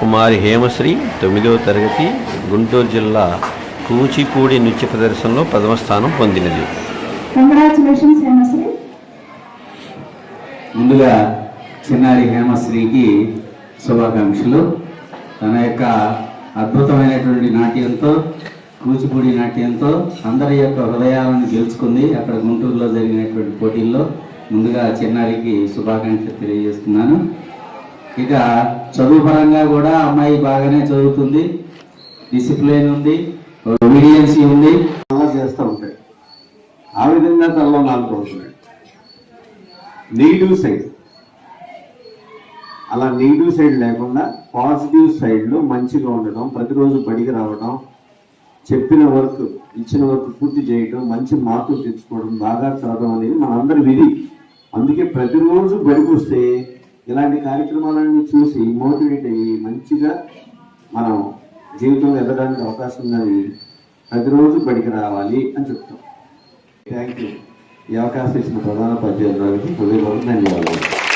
కుమారి హేమశ్రీ తొమ్మిదవ తరగతి గుంటూరు జిల్లా కూచిపూడి నృత్య ప్రదర్శనలో ప్రథమ స్థానం పొందినది. ముందుగా చిన్నారి హేమశ్రీకి శుభాకాంక్షలు. తన యొక్క అద్భుతమైనటువంటి నాట్యంతో కూచిపూడి నాట్యంతో అందరి యొక్క హృదయాలను గెలుచుకుంది అక్కడ గుంటూరులో జరిగినటువంటి పోటీల్లో. ముందుగా చిన్నారికి శుభాకాంక్షలు తెలియజేస్తున్నాను. ఇక చదువు పరంగా కూడా అమ్మాయి బాగానే చదువుతుంది డిసిప్లిన్ ఉంది ఒబీడియన్సీ ఉంది. అలా చేస్తూ ఉంటాయి. ఆ విధంగా తనలో నాలుగు రోజులు నెగిటివ్ సైడ్. అలా నెగిటివ్ సైడ్ లేకుండా పాజిటివ్ సైడ్లో మంచిగా ఉండడం ప్రతిరోజు బడికి రావడం చెప్పిన వర్క్ ఇచ్చిన వర్క్ పూర్తి చేయడం మంచి మార్కులు తెచ్చుకోవడం బాగా చదవడం అనేది మనందరి విధి. అందుకే ప్రతిరోజు బడికి వస్తే ఇలాంటి కార్యక్రమాలన్నీ చూసి మోటివేట్ అయ్యి మంచిగా మనం జీవితంలో ఎదగడానికి అవకాశం ఉన్నది ప్రతిరోజు బడికి రావాలి అని చెప్తాం. థ్యాంక్ యూ ఈ అవకాశం ఇచ్చిన ప్రధాన పద్యాలకు హృదయపూర్వక ధన్యవాదాలు.